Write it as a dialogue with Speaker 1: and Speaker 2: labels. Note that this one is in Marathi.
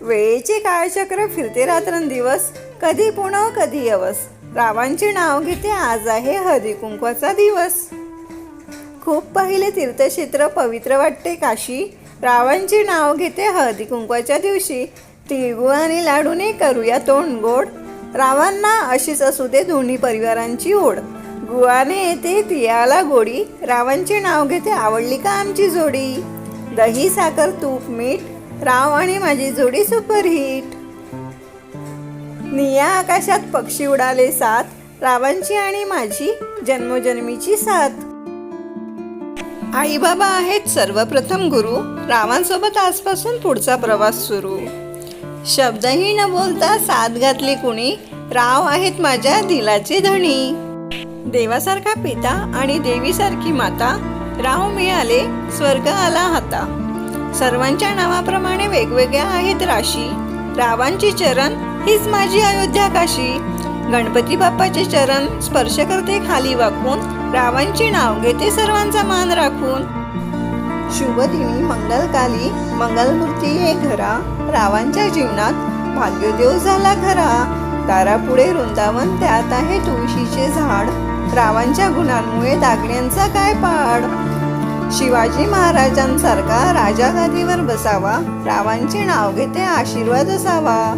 Speaker 1: वेळेचे काळचक्र फिरते रात्रंदिवस कधी पुणं कधी यवस. रावांचे नाव घेते आज आहे हळदी कुंकवाचा दिवस. खूप पाहिले तीर्थक्षेत्र पवित्र वाटते काशी. रावांचे नाव घेते हळदी कुंकवाच्या दिवशी. तिळगुळ आणि लाडूने करूया तोंड गोड. रावांना अशीच असू दे दोन्ही परिवारांची ओढ. गुळाने येते तिळाला गोडी. रावांचे नाव घेते आवडली का आमची जोडी? दही साखर तूप मीठ राव आणि माझी जोडी सुपरहिट. निया आकाशात पक्षी उडाले सात रावांची आणि माझी जन्मोजन्मीची साथ आई बाबा आहेत सर्वप्रथम गुरु रावांसोबत आजपासून पुढचा प्रवास सुरू. शब्दही न बोलता साथ घातली कुणी राव आहेत माझ्या दिलाचे धणी. देवासारखा पिता आणि देवीसारखी माता राव मिळाले स्वर्ग आला हाता. सर्वांच्या नावाप्रमाणे वेगवेगळ्या आहेत राशी. रावांची चरण हीच माझी अयोध्या काशी. गणपती बाप्पाचे चरण स्पर्श करते खाली वाकून रावांचे नाव घेते सर्वांचा मान राखून. शुभ दिनी मंगलकाली मंगलमूर्ती ये घरा. रावांच्या जीवनात भाग्योदेव झाला खरा. दारापुढे वृंदावन त्यात आहे तुळशीचे झाड. रावांच्या गुणांमुळे दागण्यांचा काय पाड? शिवाजी महाराजांसारखा राजा गादीवर बसावा. रावांचे नाव घेते आशीर्वाद असावा.